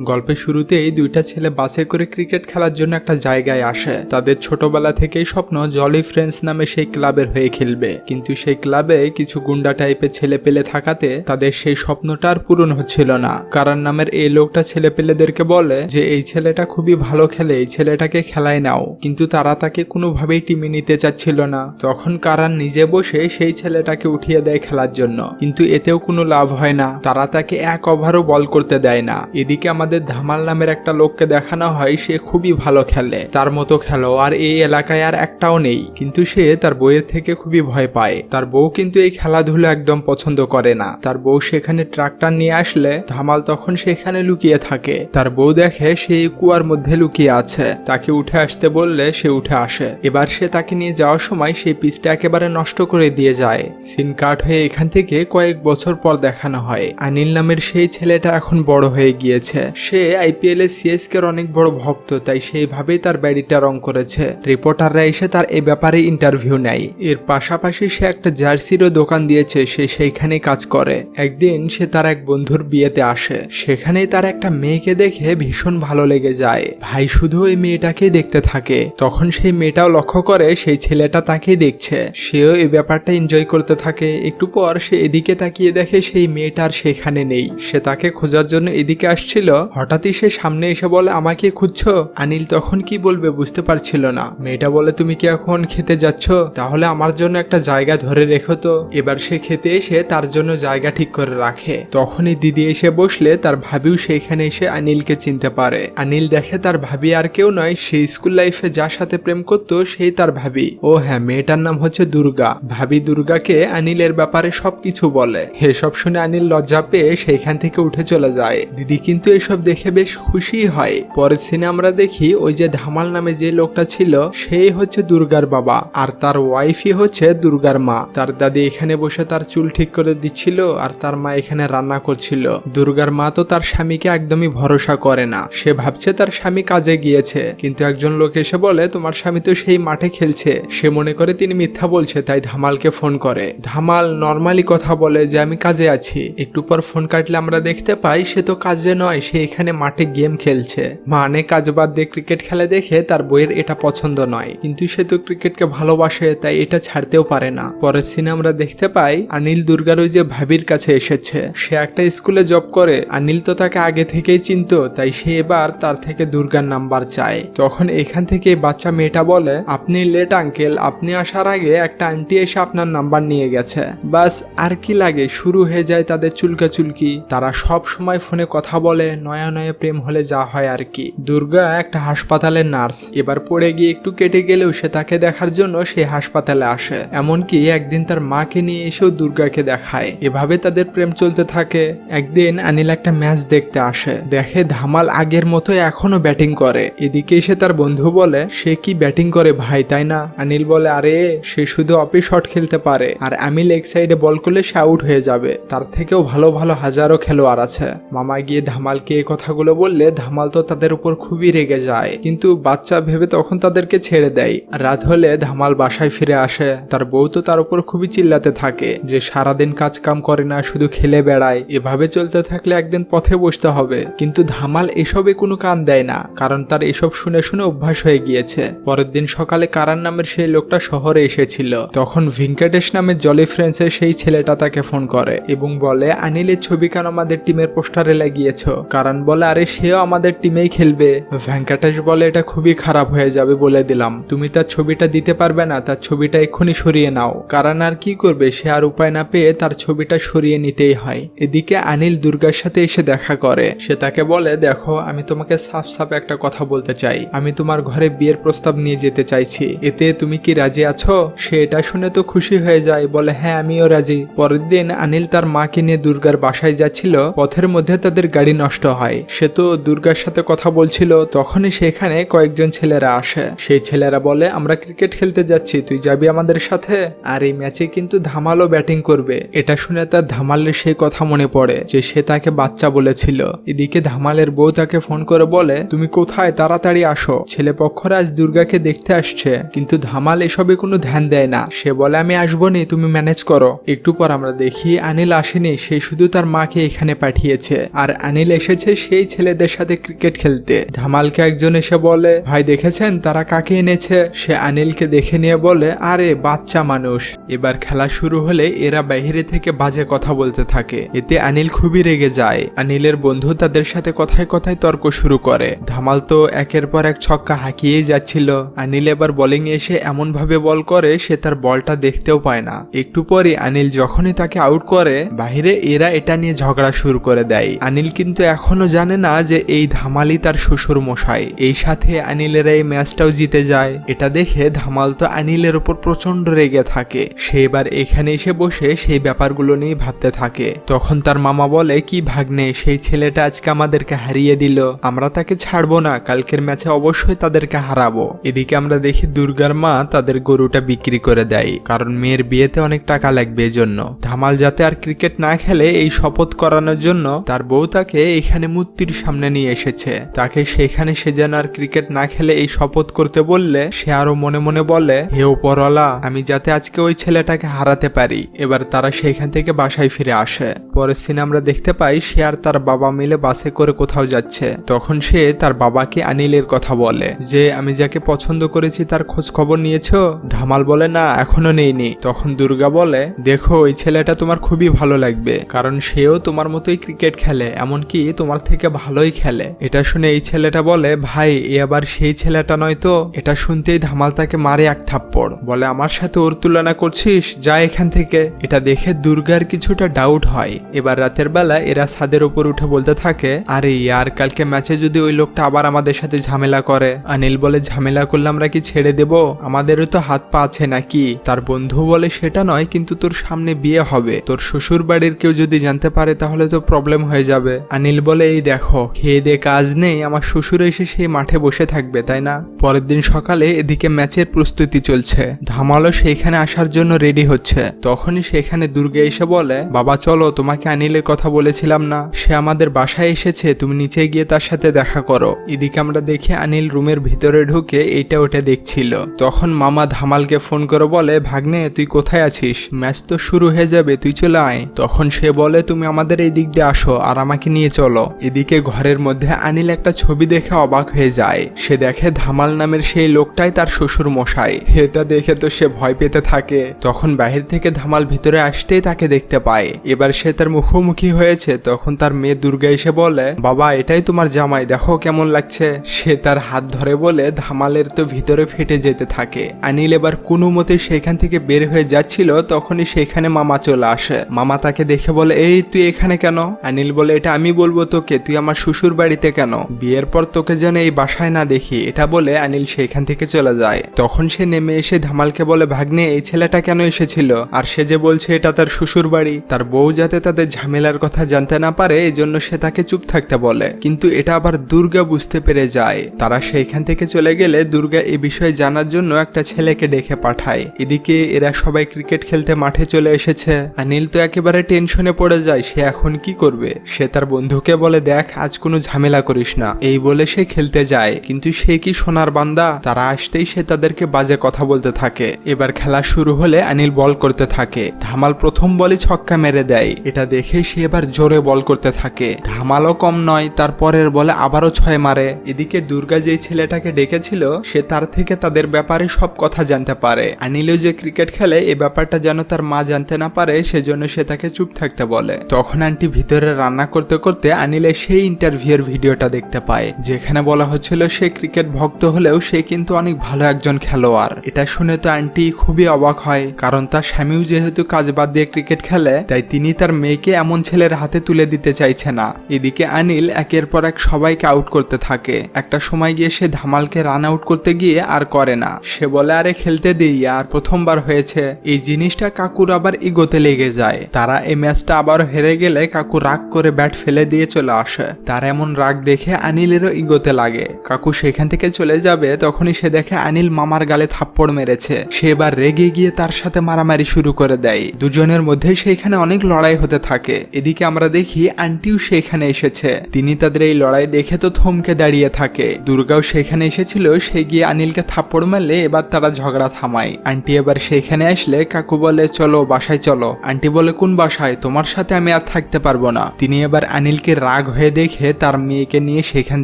গল্পের শুরুতেই দুইটা ছেলে বাসে করে ক্রিকেট খেলার জন্য একটা জায়গায় আসে। তাদের ছোটবেলা থেকেই স্বপ্ন জলি ফ্রেন্ডস নামে সেই ক্লাবের হয়ে খেলবে। কিন্তু সেই ক্লাবে কিছু গুন্ডা টাইপের ছেলে পেলে থাকাতে তাদের সেই স্বপ্নটা আর পূরণ হচ্ছিল না। কারণ নামের এই লোকটা ছেলে পেলেদেরকে বলে যে, এই ছেলেটা খুবই ভালো খেলে, এই ছেলেটাকে খেলায় নাও। কিন্তু তারা তাকে কোনোভাবেই টিমে নিতে চাচ্ছিল না। তখন কারান নিজে বসে সেই ছেলেটাকে উঠিয়ে দেয় খেলার জন্য। কিন্তু এতেও কোনো লাভ হয় না। তারা তাকে এক ওভারও বল করতে দেয় না। এদিকে আমাদের ধামাল নামের একটা লোককে দেখানো হয়, সে খুবই ভালো খেলে। তার মতো খেলো, আর এই এলাকায় আর একটাও নেই। কিন্তু সে তার বইয়ের থেকে খুবই ভয় পায়। তার বউ কিন্তু এই খেলাধুলো একদম পছন্দ করে না। তার বউ সেখানে ট্রাক্টর নিয়ে আসলে ধামাল তখন সেখানে লুকিয়ে থাকে। তার বউ দেখে সেই কুয়ার মধ্যে লুকিয়ে আছে। তাকে উঠে আসতে বললে সে উঠে আসে। এবার সে তাকে নিয়ে যাওয়ার সময় সেই পিসটা একেবারে নষ্ট করে দিয়ে যায়। সিন কাট হয়ে এখান থেকে কয়েক বছর পর দেখানো হয়। আনিল নামের সেই ছেলেটা এখন বড় হয়ে গিয়েছে। সে আইপিএল এ সিএসকে অনেক বড় ভক্ত, তাই সেইভাবেই তার বাড়িটা রং করেছে। রিপোর্টাররা এসে তার এ ব্যাপারে ইন্টারভিউ নেয়। এর পাশাপাশি সে একটা জার্সিরও দোকান দিয়েছে, সে সেইখানে কাজ করে। একদিন সে তার এক বন্ধুর বিয়েতে আসে। সেখানেই তার একটা মেয়েকে দেখে ভীষণ ভালো লেগে যায়। ভাই শুধু ওই মেয়েটাকেই দেখতে থাকে। তখন সেই মেয়েটাও লক্ষ্য করে সেই ছেলেটা তাকেই দেখছে। সেও এই ব্যাপারটা এনজয় করতে থাকে। একটু পর সে এদিকে তাকিয়ে দেখে সেই মেয়েটার সেখানে নেই। সে তাকে খোঁজার জন্য এদিকে আসছিল। হঠাৎই সে সামনে এসে বলে, আমাকে খুঁজছো? আনিল তখন কি বলবে বুঝতে পারছিল না। মেয়েটা বলে, তুমি কি এখন খেতে যাচ্ছ? তাহলে আমার জন্য একটা জায়গা ধরে রেখো তো। এবার সে খেতে এসে তার জন্য জায়গা ঠিক করে রাখে। তখনই দিদি এসে বসলে তার ভাবিও সেইখানে এসে আনিলকে চিনতে পারে। আনিল দেখে তার ভাবি আর কেউ নয় সেই স্কুল লাইফে যার সাথে প্রেম করতো সেই তার ভাবি। ও হ্যাঁ মেয়েটার নাম হচ্ছে দুর্গা। ভাবি দুর্গাকে আনিলের ব্যাপারে সবকিছু বলে। এসব শুনে আনিল লজ্জা পেয়ে সেইখান থেকে উঠে চলে যায়। দিদি কিন্তু এসব দেখে বেশ খুশি হয়। পরের সিনে আমরা দেখি ওই যে ধামাল নামে যে লোকটা ছিল, সেই হচ্ছে দুর্গার বাবা আর তার ওয়াইফই হচ্ছে দুর্গার মা। তার দাদি এখানে বসে তার চুল ঠিক করে দিচ্ছিল আর তার মা এখানে রান্না করছিল। দুর্গার মা তো তার স্বামীকে একদমই ভরসা করে না। সে ভাবছে তার স্বামী কাজে গিয়েছে। কিন্তু একজন লোক এসে বলে, তোমার স্বামী তো সেই মাঠে খেলছে। সে মনে করে তিনি মিথ্যা বলছে, তাই ধামালকে ফোন করে। ধামাল নর্মালি কথা বলে যে, আমি কাজে আছি। একটু পর ফোন কাটলে আমরা দেখতে পাই, সে তো কাজে নয়, সে এখানে মাঠে গেম খেলছে। মানে কাজ বাদ দিয়ে ক্রিকেট খেলা দেখে তার বইয়ের এটা পছন্দ নয়। কিন্তু সে তো ক্রিকেটকে ভালোবাসে, তাই এটা ছাড়তেও পারে না। পরের সিনে আমরা দেখতে পাই অনিল দুর্গার ওই যে ভাবির কাছে এসেছে। সে একটা স্কুলে জব করে। অনিল তো তাকে আগে থেকেই চিনতো, তাই সে এবার তার থেকে দুর্গার নাম্বার চায়। তখন এখান থেকে বাচ্চা মেয়েটা বলে, আপনি লেট আঙ্কেল আপনি আসার আগে একটা আন্টি এসে আপনার নাম্বার নিয়ে গেছে। বাস, আর কি লাগে? শুরু হয়ে যায় তাদের চুলকা চুলকি তারা সব সময় ফোনে কথা বলে, নয়া নয়া প্রেম হলে যা হয় আর কি। দুর্গা একটা হাসপাতালের নার্স। এবার পড়ে গিয়ে একটু কেটে গেলেও সে তাকে দেখার জন্য সেই হাসপাতালে আসে। এমনকি একদিন তার মাকে নিয়ে এসেও দুর্গাকে দেখায়। এভাবে তাদের প্রেম চলতে থাকে। একদিন অনিল একটা ম্যাচ দেখতে আসে। দেখে ধামাল আগের মতো এখনও ব্যাটিং করে। এদিকে এসে তার বন্ধু বলে, সে কি ব্যাটিং করে ভাই, তাই না? অনিল বলে, আরে, সে শুধু অফি শট খেলতে পারে। আর আমি লেগ সাইডে বল করলে সে আউট হয়ে যাবে। তার থেকেও ভালো ভালো হাজারো খেলোয়াড় আছে। মামা গিয়ে ধামালকে কথাগুলো বললে ধামাল তো তাদের উপর খুবই রেগে যায়। কিন্তু বাচ্চা ভেবে তখন তাদেরকে ছেড়ে দেয়। রাত হলে ধামাল বাসায় ফিরে আসে। তার বউ তো তার উপর খুবই চিল্লাতে থাকে যে সারাদিন কাজ কাম করে না, শুধু খেলে বেড়ায়। এভাবে চলতে থাকলে একদিন পথে বসতে হবে। কিন্তু ধামাল এসবে কোনো কান দেয় না, কারণ তার এসব শুনে শুনে অভ্যাস হয়ে গিয়েছে। পরের দিন সকালে কারান নামের সেই লোকটা শহরে এসেছিল। তখন ভেঙ্কটেশ নামের জলি ফ্রেন্ডসের সেই ছেলেটা তাকে ফোন করে এবং বলে, আনিলের ছবি কেন আমাদের টিমের পোস্টারে লাগিয়েছ? কারণ বলে, আরে, সেও আমাদের টিমেই খেলবে। ভেঙ্কটেশ বলে, এটা খুবই খারাপ হয়ে যাবে, বলে দিলাম। তুমি তার ছবিটা দিতে পারবে না, তার ছবিটা এক্ষুনি সরিয়ে নাও। কারণ আর কি করবে, সে আর উপায় না পেয়ে তার ছবিটা সরিয়ে নিতেই হয়। এদিকে আনিল দুর্গার সাথে এসে দেখা করে। সে তাকে বলে, দেখো, আমি তোমাকে সাফ সাফ একটা কথা বলতে চাই। আমি তোমার ঘরে বিয়ের প্রস্তাব নিয়ে যেতে চাইছি। এতে তুমি কি রাজি আছো? সে এটা শুনে তো খুশি হয়ে যায়, বলে হ্যাঁ আমিও রাজি। পরের দিন আনিল তার মাকে নিয়ে দুর্গার বাসায় যাচ্ছিল। পথের মধ্যে তাদের গাড়ি নষ্ট হয়। সে তো দুর্গার সাথে কথা বলছিল, তখনই সেখানে কয়েকজন ছেলেরা আসে। সেই ছেলেরা বলে, আমরা ক্রিকেট খেলতে যাচ্ছি, তুই যাবি আমাদের সাথে? আর এই ম্যাচে কিন্তু ধামালও ব্যাটিং করবে। এটা শুনে তার ধামালের সেই কথা মনে পড়ে, যে সে তাকে বাচ্চা বলেছিল। এদিকে ধামালের বউ তাকে ফোন করে বলে, তুমি কোথায়? তাড়াতাড়ি আসো। ছেলে পক্ষরা আজ দুর্গাকে দেখতে আসছে, কিন্তু ধামাল এসবে কোনো ধ্যান দেয় না। সে বলে, আমি আসব নি তুমি ম্যানেজ করো। একটু পর আমরা দেখি, আনিল আসেনি, সে শুধু তার মাকে এখানে পাঠিয়েছে। আর আনিল এসেছে গিয়েছে সেই ছেলেদের সাথে ক্রিকেট খেলতে। ধামালকে একজন এসে বলে, ভাই, দেখেছেন? তারা কাকে এনেছে? সে আনিলকে দেখে নিয়ে বলে, আরে, বাচ্চা মানুষ। এবার খেলা শুরু হলে এরা বাইরে থেকে বাজে কথা বলতে থাকে। এতে আনিল খুবই রেগে যায়। আনিলের বন্ধু তাদের সাথে কথায় কথায় তর্ক শুরু করে। ধামাল তো একের পর এক ছক্কা হাঁকিয়েই যাচ্ছিল। আনিল এবার বোলিং এসে এমন ভাবে বল করে, সে তার বলটা দেখতেও পায় না। একটু পরে আনিল যখনই তাকে আউট করে বাহিরে এরা এটা নিয়ে ঝগড়া শুরু করে দেয়। আনিল কিন্তু এখনও জানে না যে এই ধামালই তার শ্বশুর মশাই। এই সাথে আনিলের এই ম্যাচটাও জিতে যায়। এটা দেখে ধামাল তো আনিলের ওপর প্রচণ্ড রেগে থাকে। সে এবার এখানে এসে বসে সেই ব্যাপারগুলো নিয়ে ভাবতে থাকে। তখন তার মামা বলে, কি ভাগ্নে, সেই ছেলেটা আজকে আমাদেরকে হারিয়ে দিল। আমরা তাকে ছাড়বো না, কালকের ম্যাচে অবশ্যই তাদেরকে হারাবো। এদিকে আমরা দেখি দুর্গার মা তাদের গরুটা বিক্রি করে দেয়, কারণ মেয়ের বিয়েতে অনেক টাকা লাগবে এজন্য। ধামাল যাতে আর ক্রিকেট না খেলে এই শপথ করানোর জন্য, তার বউ তাকে এখানে মূর্তির সামনে নিয়ে এসেছে। তাকে সেখানে সে যেন আর ক্রিকেট না খেলে এই শপথ করতে বললে, সে আরও মনে মনে বলে, হে ওপরওয়ালা আমি যাতে আজকে ওই ছেলেটাকে হারাতে পারি, এবার তারা সেইখান থেকে বাসায় ফিরে আসে। পরের সিনে আমরা দেখতে পাই, সে আর তার বাবা মিলে বাসে করে কোথাও যাচ্ছে। তখন সে তার বাবাকে আনিলের কথা বলে, যে, আমি যাকে পছন্দ করেছি তার খোঁজ খবর নিয়েছো? ধামাল বলে, না, এখনও নেইনি। তখন দুর্গা বলে, দেখো, ওই ছেলেটা তোমার খুবই ভালো লাগবে, কারণ সেও তোমার মতোই ক্রিকেট খেলে, এমনকি তোমার থেকে ভালোই খেলে। এটা শুনে এই ছেলেটা বলে, ভাই, এ আবার সেই ছেলেটা নয় তো? এটা শুনতেই ধামাল তাকে মারে এক থাপ্পড়। বলে, আমার সাথে ওর তুলনা করছিস? যা এখান থেকে। এটা দেখে দুর্গার কিছুটা ডাউট হয়। এবার রাতের বেলা এরা ছাদের উপর উঠে বলতে থাকে, আরে ইয়ার কালকে ম্যাচে যদি ওই লোকটা আবার আমাদের সাথে ঝামেলা করে? অনিল বলে, ঝামেলা করলে আমরা কি ছেড়ে দেব? আমাদেরও তো হাত পা আছে নাকি? তার বন্ধু বলে, সেটা নয়, কিন্তু তোর সামনে বিয়ে হবে। তোর শ্বশুর বাড়ির কেউ যদি জানতে পারে, তাহলে তো প্রবলেম হয়ে যাবে। অনিল বলে এই দেখো, খেয়ে দে কাজ নেই, আমার শ্বশুর এসে সেই মাঠে বসে থাকবে, তাই না? পরের দিন সকালে এদিকে ম্যাচের প্রস্তুতি চলছে। ধামালও সেইখানে আসার জন্য রেডি হচ্ছে। তখনই সেখানে দুর্গে এসে বলে, বাবা, চলো, তোমাকে আনিলের কথা বলেছিলাম না। সে আমাদের বাসায় এসেছে, তুমি নিচে গিয়ে তার সাথে দেখা করো। এদিকে আমরা দেখি আনিল রুমের ভিতরে ঢুকে এইটা ওটা দেখছিল। তখন মামা ধামালকে ফোন করে বলে, ভাগ্নে, তুই কোথায় আছিস? ম্যাচ তো শুরু হয়ে যাবে, তুই চলে আয়। তখন সে বলে, তুমি আমাদের এই দিক দিয়ে আসো আর আমাকে নিয়ে চলো। এদিকে ঘরের মধ্যে আনিল একটা ছবি দেখে অবাক হয়ে যায়। সে দেখে ধামাল নামের সেই লোকটাই তার শ্বশুর মশাই। এটা দেখে তো সে ভয় পেতে থাকে। তখন বাহির থেকে ধামাল ভিতরে আসতেই তাকে দেখতে পায়। এবার সে তার মুখোমুখি হয়েছে। তখন তার মেয়ে দুর্গা এসে বলে, বাবা, এটাই তোমার জামাই। দেখো কেমন লাগছে। সে তার হাত ধরে বলে, ধামালের তো ভিতরে ফেটে যেতে থাকে। আনিল এবার কোনো মতে সেখান থেকে বের হয়ে যাচ্ছিল। তখনই সেখানে মামা চলে আসে। মামা তাকে দেখে বলে, এই, তুই এখানে কেন? আনিল বলে, এটা আমি বলব তোকে তুই আমার শ্বশুর বাড়িতে কেন? বিয়ের পর তোকে যেন এই বাসায় না দেখি। এটা বলে আনিল সেখান থেকে চলে যায়। তখন সে নেমে এসে ধামালকে বলে, ভাগ্নে, এই ছেলেটা কেন এসেছিল? আর সে যে বলছে এটা তার শ্বশুর বাড়ি, তার বউ যাতে তাদের ঝামেলার কথা জানতে না পারে এই জন্য সে তাকে চুপ থাকতে বলে। কিন্তু এটা আবার দুর্গা বুঝতে পেরে যায়। তারা সেইখান থেকে চলে গেলে দুর্গা এই বিষয়ে জানার জন্য একটা ছেলেকে ডেকে পাঠায়। এদিকে এরা সবাই ক্রিকেট খেলতে মাঠে চলে এসেছে। অনিল তো একেবারে টেনশনে পড়ে যায়, সে এখন কি করবে? সে তার বন্ধুকে বলে, দেখ, আজ কোনো ঝামেলা করিস না। এই বলে সে খেলতে যায়। কিন্তু সে কি সোনার বান্দা? তারা আসতেই সে তাদেরকে বাজে কথা বলতে থাকে। এবার খেলা শুরু হলে অনিল বল করতে থাকে। ধামাল প্রথম বলই ছক্কা মেরে দেয়। এটা দেখে সে এবার জোরে বল করতে থাকে। ধামালও কম নয়, তার পরের বলে আবারও ছয় মারে। এদিকে দুর্গা যেই ছেলেটাকে ডেকেছিল, সে তার থেকে তাদের ব্যাপারে সব কথা জানতে পারে। আনিলও যে ক্রিকেট খেলে এই ব্যাপারটা যেন তার মা জানতে না পারে, সেজন্য সে তাকে চুপ থাকতে বলে। তখন আন্টি ভিতরে রান্না করতে করতে আনিলের সেই ইন্টারভিউয়ের ভিডিওটা দেখতে পায়, যেখানে বলা হচ্ছিল সে ক্রিকেট ভক্ত হলেও সে কিন্তু অনেক ভালো একজন খেলোয়াড়। এটা শুনে তো আন্টি খুবই অবাক হয়, কারণ তার স্বামীও যেহেতু কাজ বাদ দিয়ে ক্রিকেট খেলে, তাই তিনি তার মেয়েকে এমন ছেলের হাতে তুলে দিতে চাইছে না। এদিকে আনিল একের পর এক সবাইকে আউট করতে থাকে। একটা সময় গিয়ে সে ধামালকে রান আউট করতে গিয়ে আর করে না। সে বলে, আরে, খেলতে দিই, আর প্রথমবার হয়েছে। এই জিনিসটা কাকুর আবার ইগোতে লেগে যায়। তারা এই ম্যাচটা আবার হেরে গেলে কাকু রাগ করে ব্যাট ফেলে দিয়ে চলে আসে। তার এমন রাগ দেখে আনিলেরও ইগোতে লাগে। কাকু সেখান থেকে চলে যাবে, তখনই সে দেখে আনিল মামার গালে থাপ্পড় মেরেছে। সে এবার রেগে গিয়ে তার সাথে মারামারি শুরু করে দেয়। দুজনের মধ্যে সেইখানে অনেক লড়াই হতে থাকে। এদিকে আমরা দেখি আন্টিও সেখানে এসেছে। তিনি তাদের এই লড়াই দেখে তো থমকে দাঁড়িয়ে থাকে। দুর্গাও সেখানে এসেছিল, সে গিয়ে আনিলকে থাপ্পড় মারলে এবার তারা ঝগড়া থামায়। আন্টি এবার সেখানে আসলে কাকু বলে, চলো, বাসায় চলো। আন্টি বলে, কোন বাসায়? তোমার সাথে আমি আর থাকতে পারব না। তিনি এবার আনিলকে রাগ রাগ হয়ে দেখে তার মেয়েকে নিয়ে সেখান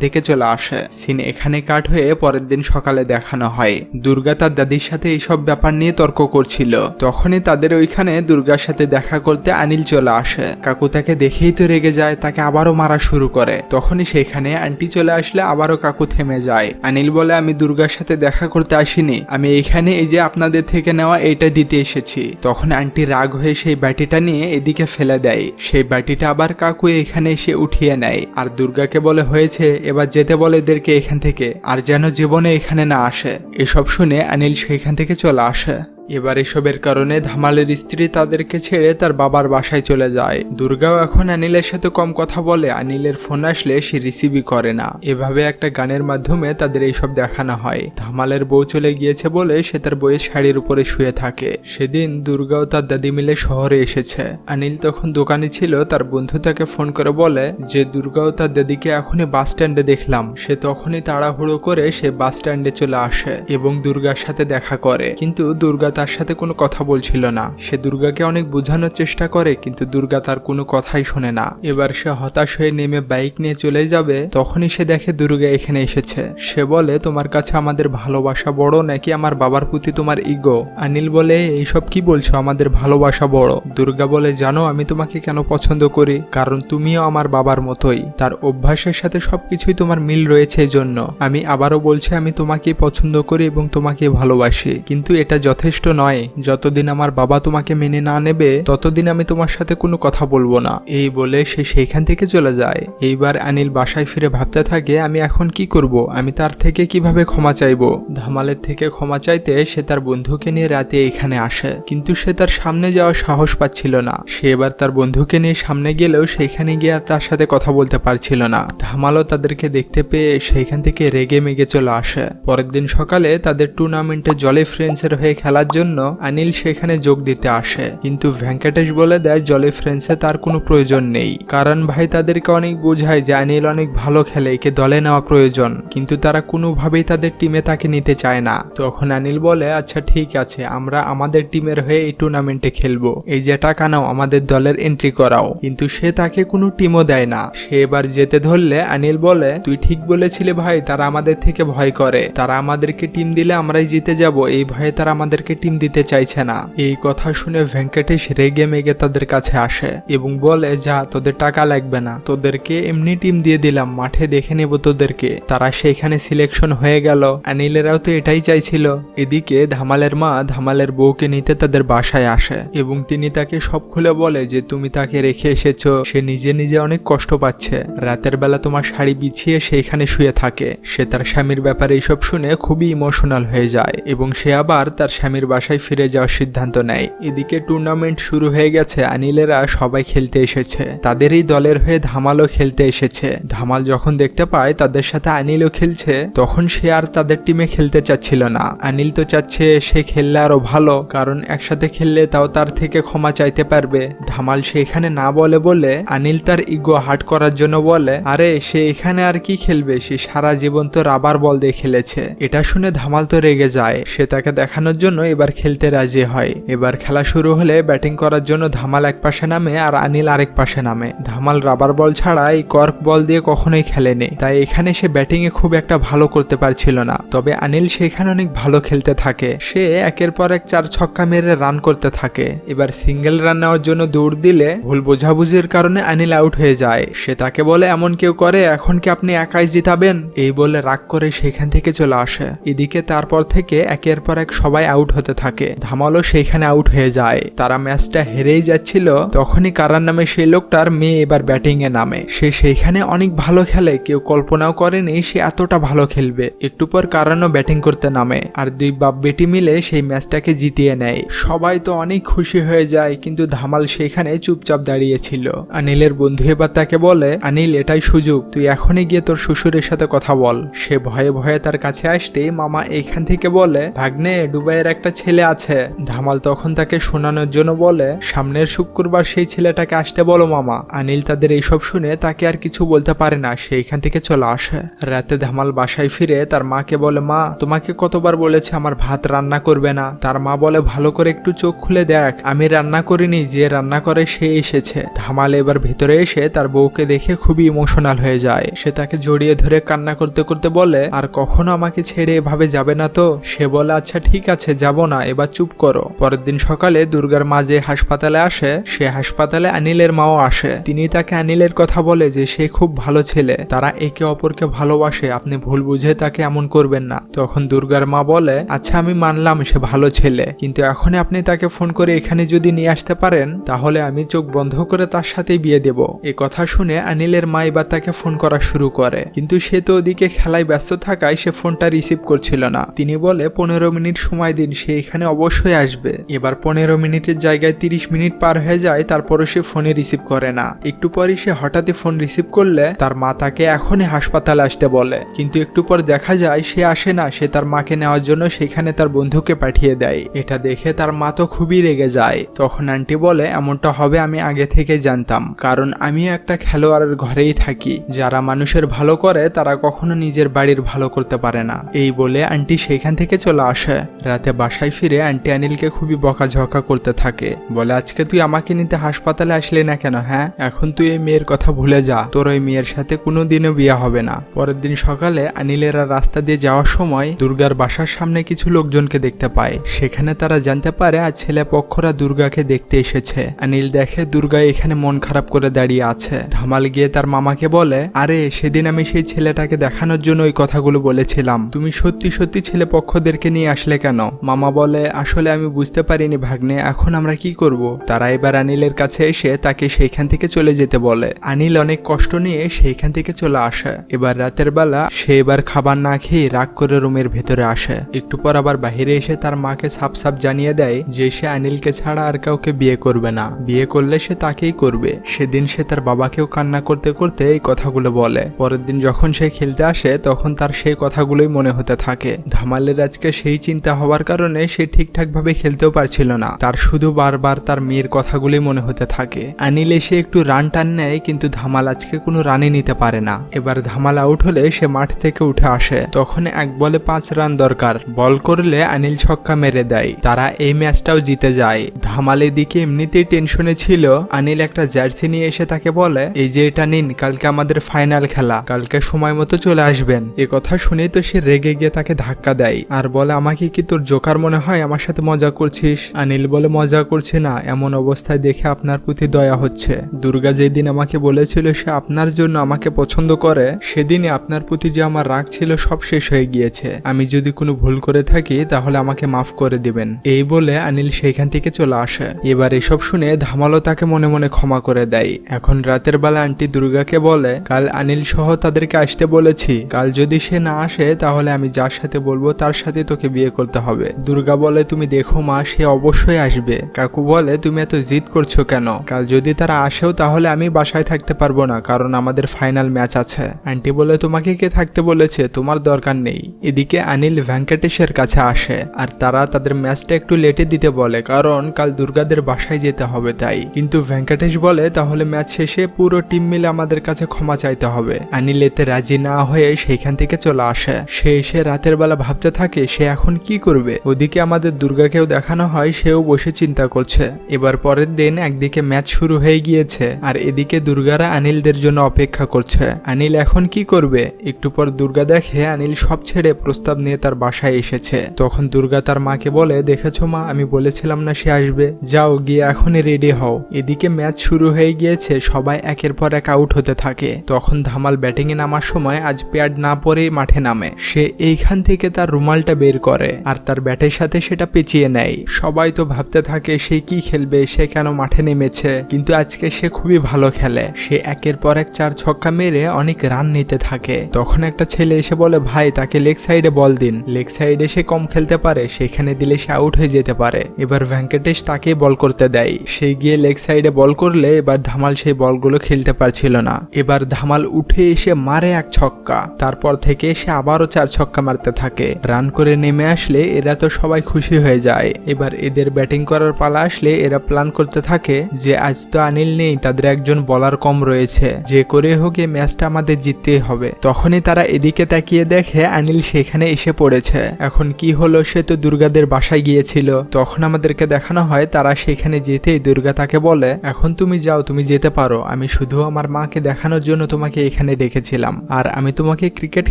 থেকে চলে আসে। সিন এখানে কাট হয়ে পরের দিন সকালে দেখানো হয়। দুর্গা তার দাদির সাথে এইসব ব্যাপার নিয়ে তর্ক করছিল। তখনই তাদের ওইখানে দুর্গার সাথে দেখা করতে আনিল চলে আসে। কাকু তাকে দেখেই তো রেগে যায়, তাকে আবারও মারা শুরু করে। তখনই সেখানে আন্টি চলে আসলে আবারও কাকু থেমে যায়। আনিল বলে, আমি দুর্গার সাথে দেখা করতে আসিনি। আমি এখানে এই যে আপনাদের থেকে নেওয়া এইটা দিতে এসেছি। তখন আন্টি রাগ হয়ে সেই ব্যাটিটা নিয়ে এদিকে ফেলে দেয়। সেই ব্যাটিটা আবার কাকু এখানে এসে উঠিয়ে নেয়। আর দুর্গাকে বলে হয়েছে, এবার যেতে বলে এদেরকে এখান থেকে, আর যেন জীবনে এখানে না আসে। এসব শুনে অনিল সেখান থেকে চলে আসে। এবার এসবের কারণে ধামালের স্ত্রী তাদেরকে ছেড়ে তার বাবার বাসায় চলে যায়। দুর্গাও এখন অনিলের সাথে কম কথা বলে, অনিলের ফোন আসলে সে রিসিভই করে না। এভাবে একটা গানের মাধ্যমে তাদের এইসব দেখানো হয়। ধামালের বউ চলে গিয়েছে বলে সে তার বইয়ের শাড়ির উপরে শুয়ে থাকে। সেদিন দুর্গাও তার দাদি মিলে শহরে এসেছে। অনিল তখন দোকানে ছিল, তার বন্ধু তাকে ফোন করে বলে যে, দুর্গাও তার দাদিকে এখনই বাস স্ট্যান্ডে দেখলাম। সে তখনই তাড়াহুড়ো করে সে বাস স্ট্যান্ডে চলে আসে এবং দুর্গার সাথে দেখা করে। কিন্তু দুর্গা তার সাথে কোনো কথা বলছিল না। সে দুর্গাকে অনেক বোঝানোর চেষ্টা করে, কিন্তু দুর্গা তার কোনো কথাই শোনে না। এবার সে হতাশ হয়ে নেমে বাইক নিয়ে চলে যাবে, তখনই সে দেখে দুর্গা এখানে এসেছে। সে বলে, তোমার কাছে আমাদের ভালোবাসা বড় নাকি আমার বাবার প্রতি তোমার ইগো অনিল বলে, এইসব কি বলছো? আমাদের ভালোবাসা বড়। দুর্গা বলে, জানো, আমি তোমাকে কেন পছন্দ করি? কারণ তুমিও আমার বাবার মতোই। তার অভ্যাসের সাথে সবকিছুই তোমার মিল রয়েছে জন্য আমি আবারও বলছি, আমি তোমাকেই পছন্দ করি এবং তোমাকে ভালোবাসি। কিন্তু এটা যথেষ্ট নয়। যতদিন আমার বাবা তোমাকে মেনে না নেবে, ততদিন আমি তোমার সাথে কোনো কথা বলব না। এই বলে সে সেইখান থেকে চলে যায়। এইবার অনিল বাসায় ফিরে ভাবতে থাকে, আমি এখন কি করব? আমি তার থেকে কীভাবে ক্ষমা চাইব? ধামালের থেকে ক্ষমা চাইতে সে তার বন্ধুকে নিয়ে রাতে এখানে আসে। কিন্তু সে তার সামনে যাওয়ার সাহস পাচ্ছিল না। সে এবার তার বন্ধুকে নিয়ে সামনে গেলেও সেখানে গিয়ে তার সাথে কথা বলতে পারছিল না। ধামালও তাদেরকে দেখতে পেয়ে সেইখান থেকে রেগে মেগে চলে আসে। পরের দিন সকালে তাদের টুর্নামেন্টে জলে ফ্রেন্ডসের হয়ে খেলার জন্য অনিল সেখানে যোগ দিতে আসে। কিন্তু ভেঙ্কটেশ বলে দেয়, জলে ফ্রেন্ডসে তার কোনো প্রয়োজন নেই। কারণ ভাই তাদেরকে অনেক বোঝায় যে অনিল অনেক ভালো খেলে, একে দলে নেওয়া প্রয়োজন। কিন্তু তারা কোনোভাবেই তাদের টিমে তাকে নিতে চায় না। তখন অনিল বলে আচ্ছা ঠিক আছে, আমরা আমাদের টিমের হয়ে এই টুর্নামেন্টে খেলব। এই যে টাকা নাও, আমাদের দলের এন্ট্রি করাও। কিন্তু সে তাকে কোনো টিমও দেয় না। সে এবার যেতে ধরলে অনিল বলে, তুই ঠিক বলেছিলি ভাই, তারা আমাদের থেকে ভয় করে। তারা আমাদেরকে টিম দিলে আমরাই জিতে যাব। এই ভয়ে তারা আমাদেরকে টিম দিতে চাইছে না। এই কথা শুনে ভেঙ্কটেশ রেগে মেগে তাদের কাছে আসে এবং বলে, যা, তোদের টাকা লাগবে না। তোদেরকে এমনি টিম দিয়ে দিলাম, মাঠে দেখে নেব তোদেরকে। তারা সেইখানে সিলেকশন হয়ে গেল। অনিলেরাও তো এটাই চাইছিল। এদিকে ধামালের মা ধামালের বউকে নিতে তাদের বাসায় আসে এবং তিনি তাকে সব খুলে বলে যে, তুমি তাকে রেখে এসেছ। সে নিজে নিজে অনেক কষ্ট পাচ্ছে। রাতের বেলা তোমার শাড়ি বিছিয়ে সেইখানে শুয়ে থাকে। সে তার স্বামীর ব্যাপারে এইসব শুনে খুবই ইমোশনাল হয়ে যায় এবং সে আবার তার স্বামীর বাসায় ফিরে যাওয়ার সিদ্ধান্ত নেয়। এদিকে টুর্নামেন্ট শুরু হয়ে গেছে, আনিলেরা সবাই খেলতে এসেছে। তাদেরই দলের হয়ে ধামালও খেলতে এসেছে। ধামাল যখন দেখতে পায় তাদের সাথে আনিলও খেলছে, তখন সে আর তাদের টিমে খেলতে চাচ্ছিল না। আনিল তো চাচ্ছে সে খেললে আরও ভালো, কারণ একসাথে খেললে তাও তার থেকে ক্ষমা চাইতে পারবে। ধামাল সে এখানে না বলে বলে আনিল তার ইগো হার্ট করার জন্য বলে, আরে, সে এখানে আর কি খেলবে? সে সারা জীবন তো রাবার বল দিয়ে খেলেছে। এটা শুনে ধামাল তো রেগে যায়। সে তাকে দেখানোর জন্য এবার খেলতে রাজি হয়। এবার খেলা শুরু হলে ব্যাটিং করার জন্য ধামাল এক পাশে নামে আর আনিল আরেক পাশে নামে। ধামাল রাবার বল ছাড়া এই কর্ক বল দিয়ে কখনোই খেলেনি। তাই এখানে সে ব্যাটিং এ খুব একটা ভালো করতে পারছিল না। তবে আনিল সেখানে অনেক ভালো খেলতে থাকে। সে একের পর এক চার ছক্কা মেরে রান করতে থাকে। এবার সিঙ্গেল রান নেওয়ার জন্য দৌড় দিলে ভুল বোঝাবুঝির কারণে আনিল আউট হয়ে যায়। সে তাকে বলে, এমন কেউ করে, এখন কি আপনি একাই জিতাবেন? এই বলে রাগ করে সেখান থেকে চলে আসে। এদিকে তারপর থেকে একের পর এক সবাই আউট হতে থাকে। ধামালও সেইখানে আউট হয়ে যায়। তারা ম্যাচটা হেরেই যাচ্ছিল, তখনই কারার নামে সেই লোকটার মেয়ে এবার ব্যাটিং এ নামে। সে সেইখানে অনেক ভালো খেলে, কেউ কল্পনাও করেনি সে এতটা ভালো খেলবে। একটু পর কারানও ব্যাটিং করতে নামে, আর দুই বাপ বেটি মিলে সেই ম্যাচটাকে জিতিয়ে নেয়। সবাই তো অনেক খুশি হয়ে যায়, কিন্তু ধামাল সেইখানে চুপচাপ দাঁড়িয়েছিল। আনিলের বন্ধু এবার তাকে বলে, আনিল, এটাই সুযোগ, তুই এখনই গিয়ে তোর শ্বশুরের সাথে কথা বল। সে ভয়ে ভয়ে তার কাছে আসতেই মামা এইখান থেকে বলে, ভাগ্নে ডুবাইয়ের একটা ছেলে আছে। ধামাল তখন তাকে শোনানোর জন্য বলে, সামনের শুক্রবার সেই ছেলেটাকে আসতে বলো মামা। আনিল তাদের এইসব শুনে তাকে আর কিছু বলতে পারে না সেইখান থেকে চলে আসে। রাতে ধামাল বাসায় ফিরে তার মাকে বলে, মা, তোমাকে কতবার বলেছে আমার ভাত রান্না করবে না? তার মা বলে, ভালো করে একটু চোখ খুলে দেখ, আমি রান্না করিনি, যে রান্না করে সে এসেছে। ধামাল এবার ভিতরে এসে তার বউকে দেখে খুবই ইমোশনাল হয়ে যায়। সে তাকে জড়িয়ে ধরে কান্না করতে করতে বলে, আর কখনো আমাকে ছেড়ে এভাবে যাবে না তো? সে বলে আচ্ছা ঠিক আছে, যাব না, এবার চুপ করো। পরের দিন সকালে দুর্গার মা যে হাসপাতালে আসে, সে হাসপাতালে আনিলের মাও আসে। তিনি তাকে আনিলের কথা বলে যে সে খুব ভালো ছেলে। তারা একে অপরকে ভালোবাসে, আপনি ভুল বুঝে তাকে এমন করবেন না। তখন দুর্গার মা বলে আচ্ছা আমি মানলাম সে ভালো ছেলে, কিন্তু এখন আপনি তাকে ফোন করে এখানে যদি নিয়ে আসতে পারেন, তাহলে আমি চোখ বন্ধ করে তার সাথে বিয়ে দেব। এ কথা শুনে অনিলের মা এবার তাকে ফোন করা শুরু করে। কিন্তু সে তো ওদিকে খেলায় ব্যস্ত থাকায় সে ফোনটা রিসিভ করছিল না। তিনি বলে, পনেরো মিনিট সময় দিন, সে এখানে অবশ্যই আসবে। এবার পনেরো মিনিটের জায়গায় তিরিশ মিনিট পার হয়ে যায় তারপরে সে ফোনে রিসিভ করে না। একটু পরই সে হঠাৎই ফোন রিসিভ করলে তার মা তাকে এখনই হাসপাতালে আসতে বলে। কিন্তু একটু পর দেখা যায়, সে আসে না, সে তার মাকে নেওয়ার জন্য সেখানে তার বন্ধুকে পাঠিয়ে দেয়। এটা দেখে তার মা তো খুবই রেগে যায়। তখন আন্টি বলে, এমনটা হবে আমি আগে থেকে জানতাম। কারণ আমিও একটা খেলোয়াড়ের ঘরেই থাকি। যারা মানুষের ভালো করে, তারা কখনো নিজের বাড়ির ভালো করতে পারে না। এই বলে আন্টি সেখান থেকে চলে আসে। রাতে বাসায় ফিরে আন্টি আনিলকে খুবই বকাঝকা করতে থাকে। বলে, আজকে তুই আমাকে নিতে হাসপাতালে আসলি না কেন হ্যাঁ? এখন তুই এই মেয়ের কথা ভুলে যা। তোর ওই মেয়ের সাথে কোনোদিনও বিয়ে হবে না। পরের দিন সকালে আনিলেরা রাস্তা দিয়ে যাওয়ার সময় দুর্গার বাসার সামনে কিছু লোকজনকে দেখতে পায়। সেখানে তারা জানতে পারে আজ ছেলে পক্ষরা দুর্গাকে দেখতে এসেছে। আনিল দেখে দুর্গা এখানে মন খারাপ করে দাঁড়িয়ে আছে। ধামাল গিয়ে তার মামাকে বলে, আরে, সেদিন আমি সেই ছেলেটাকে দেখানোর জন্য ওই কথাগুলো বলেছিলাম। তুমি সত্যি সত্যি ছেলে পক্ষদেরকে নিয়ে আসলে কেন? মামা বলে, আসলে আমি বুঝতে পারিনি ভাগ্নে, এখন আমরা কি করব? তারা এবার আনিলের কাছে এসে তাকে সেইখান থেকে চলে যেতে বলে। আনিল অনেক কষ্ট নিয়ে সেইখান থেকে চলে আসে। এবার রাতের বেলা সে এবার খাবার না খেয়ে রাগ করে রুমের ভেতরে আসে। একটু পর আবার বাইরে এসে তার মাকে সাপ সাপ জানিয়ে দেয় যে সে আনিলকে ছাড়া আর কাউকে বিয়ে করবে না। বিয়ে করলে সে তাকেই করবে। সেদিন সে তার বাবাকেও কান্না করতে করতে এই কথাগুলো বলে। পরের দিন যখন সে খেলতে আসে, তখন তার সেই কথাগুলোই মনে হতে থাকে। ধামালের আজকে সেই চিন্তা হওয়ার কারণে সে ঠিকঠাক ভাবে খেলতেও পারছিল না। তার শুধু বারবার তার মেয়ের কথাগুলোই মনে হতে থাকে। আনিল এসে একটু রান টান নেয়, কিন্তু ধামাল আজকে কোনো রানই নিতে পারে না। এবার ধামাল আউট হলে সে মাঠ থেকে উঠে আসে। তখন এক বলে পাঁচ রান দরকার। বল করলে আনিল ছক্কা মেরে দেয়। তারা এই ম্যাচটাও জিতে যায়। ধামাল এদিকে এমনিতেই টেনশনে ছিল। আনিল একটা জার্সি নিয়ে এসে তাকে বলে, এই যে এটা নিন, কালকে আমাদের ফাইনাল খেলা। কালকে সময় মতো চলে আসবেন। এ কথা শুনেই তো সে রেগে গিয়ে তাকে ধাক্কা দেয়। আর বলে, আমাকে কি তোর জোকার মনে হয় আমার সাথে মজা করছিস? আনিল বলে, মজা করছে না। এমন অবস্থায় দেখে আপনার প্রতি দয়া হচ্ছে। দুর্গা যেদিন আমাকে বলেছিল সে আপনার জন্য আমাকে পছন্দ করে, সেদিনই আপনার প্রতি যে আমার রাগ ছিল সব শেষ হয়ে গিয়েছে। আমি যদি কোনো ভুল করে থাকি, তাহলে আমাকে মাফ করে দিবেন। এই বলে আনিল সেইখান থেকে চলে আসে। এবার এসব শুনে ধামালো তাকে মনে মনে ক্ষমা করে দেয়। এখন রাতের বেলা আন্টি দুর্গাকে বলে, কাল আনিল সহ তাদেরকে আসতে বলেছি। কাল যদি সে না আসে, তাহলে আমি যার সাথে বলব, তার সাথে তোকে বিয়ে করতে হবে। দুর্গা বলে, তুমি দেখো মা, সে অবশ্যই আসবে। কাকু বলে, তুমি এত জিদ করছ কেন? কাল যদি তারা আসেও, তাহলে আমি বাসায় থাকতে পারব না, কারণ আমাদের ফাইনাল ম্যাচ আছে। আন্টি বলে, তোমাকে কে থাকতে বলেছে? তোমার দরকার নেই। এদিকে আনিল ভেঙ্কটেশের কাছে আসে, আর তারা তাদের ম্যাচটা একটু লেটে দিতে বলে, কারণ কাল দুর্গাদের বাসায় যেতে হবে তাই। কিন্তু ভেঙ্কটেশ বলে, তাহলে ম্যাচ শেষে পুরো টিম মিলে আমাদের কাছে ক্ষমা চাইতে হবে। আনিল এতে রাজি না হয়ে সেইখান থেকে চলে আসে। সে এসে রাতের বেলা ভাবতে থাকে, সে এখন কি করবে? ওদিকে আমাদের দুর্গাকেও দেখানো হয়, সেও বসে চিন্তা করছে। এবার পরের দিন একদিকে ম্যাচ শুরু হয়ে গিয়েছে, আর এদিকে দুর্গারা আনিলদের জন্য অপেক্ষা করছে। আনিল এখন কি করবে? একটু পর দুর্গা দেখে আনিল সব ছেড়ে প্রস্তাব নিয়ে তার বাসায় এসেছে। তখন দুর্গা তার মাকে বলে, দেখেছ মা, আমি বলেছিলাম না সে আসবে। যাও, গিয়ে এখনই রেডি হও। এদিকে ম্যাচ শুরু হয়ে গিয়েছে, সবাই একের পর এক আউট হতে থাকে। তখন ধামাল ব্যাটিং এ নামার সময় আজ প্যাড না পরেই মাঠে নামে। সে এইখান থেকে তার রুমালটা বের করে, আর তার ব্যাটের সাথে সেটা পেঁচিয়ে নেয়। সবাই তো ভাবতে থাকে সে কি খেলবে, সে কেন মাঠে নেমেছে? কিন্তু আজকে সে খুবই ভালো খেলে। সে একের পর এক চার ছক্কা মেরে অনেক রান নিতে থাকে। তখন একটা ছেলে এসে বলে, ভাই, তাকে লেগ সাইডে বল দিন। লেগ সাইডে সে কম খেলতে পারে, সেখানে দিলে সে আউট হয়ে যেতে পারে। এবার ভেঙ্কটেশ তাকে বল করতে দেয়। সে গিয়ে লেগ সাইডে বল করলে এবার ধামাল সেই বলগুলো খেলতে পারছিল না। এবার ধামাল উঠে এসে মারে এক ছক্কা। তারপর থেকে সে আবারও চার ছক্কা মারতে থাকে। রান করে নেমে আসলে এরা তো সবাই খুশি হয়ে যায়। এবার এদের ব্যাটিং করার পালা আসলে এরা প্ল্যান করতে থাকে যে আজ তো আনিল নেই, তাদের একজন বলার কম রয়েছে। যে করে হোক এই ম্যাচটা আমাদের জিততেই হবে। তখনই তারা এদিকে তাকিয়ে দেখে আনিল সেখানে এসে পড়েছে। এখন কি হলো সে তো দুর্গাদের বাসায় গিয়েছিল। তখন আমাদেরকে দেখানো হয় তারা সেখানে যেতেই দুর্গা তাকে বলে, এখন তুমি যাও, তুমি যেতে পারো। আমি শুধু আমার মাকে দেখানোর জন্য তোমাকে এখানে ডেকেছিলাম আর আমি তোমাকে ক্রিকেট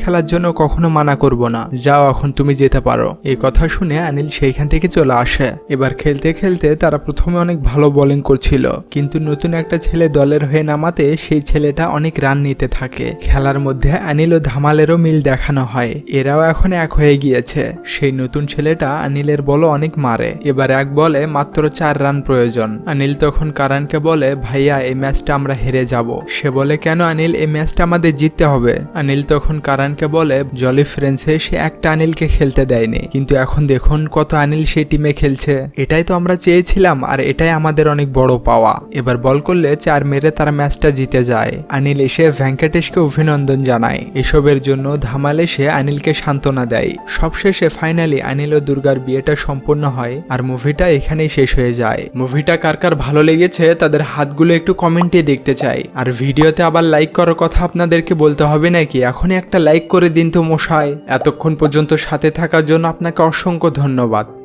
খেলার জন্য কখনো মানা করব না। যাও, এখন তুমি যেতে পারো। এই কথা শুনে অনিল সেইখান থেকে চলে আসে। এবার খেলতে খেলতে তারা প্রথমে অনেক ভালো বোলিং করছিল, কিন্তু নতুন একটা ছেলে দলের হয়ে নামাতে সেই ছেলেটা অনেক রান নিতে থাকে। খেলার মধ্যে অনিল ও ধামালেরও মিল দেখানো হয়, এরাও এখন এক হয়ে গিয়েছে। সেই নতুন ছেলেটা অনিলের বল অনেক মারে, এবার এক বলে মাত্র চার রান প্রয়োজন। অনিল তখন কারানকে বলে, ভাইয়া, এই ম্যাচটা আমরা হেরে যাব। সে বলে, কেন অনিল, এই ম্যাচটা আমাদের জিততে হবে? অনিল তখন কারানকে বলে, জলি ফ্রেন্সে সে একটা অনিলকে খেলতে দেয়নি, কিন্তু এখন দেখুন কত আনিল সেই টিমে খেলছে। এটাই তো আমরা চেয়েছিলাম, আর এটাই আমাদের অনেক বড় পাওয়া। এবার বল করলে চার মেরে তারা ম্যাচটা জিতে যায়। আনিল এসে ভেঙ্কটেশকে অভিনন্দন জানায়। এসবের জন্য ধামাল এসে আনিলকে সান্ত্বনা দেয়। সবশেষে ফাইনালি অনিল ও দুর্গার বিয়েটা সম্পূর্ণ হয়, আর মুভিটা এখানেই শেষ হয়ে যায়। মুভিটা কার কার ভালো লেগেছে তাদের হাতগুলো একটু কমেন্টে দেখতে চাই। আর ভিডিওতে আবার লাইক করার কথা আপনাদেরকে বলতে হবে নাকি? এখনই একটা লাইক করে দিন তো মশাই। এতক্ষণ পর্যন্ত সাথে থাকার জন্য আপনাকে অসংখ্য ধন্যবাদ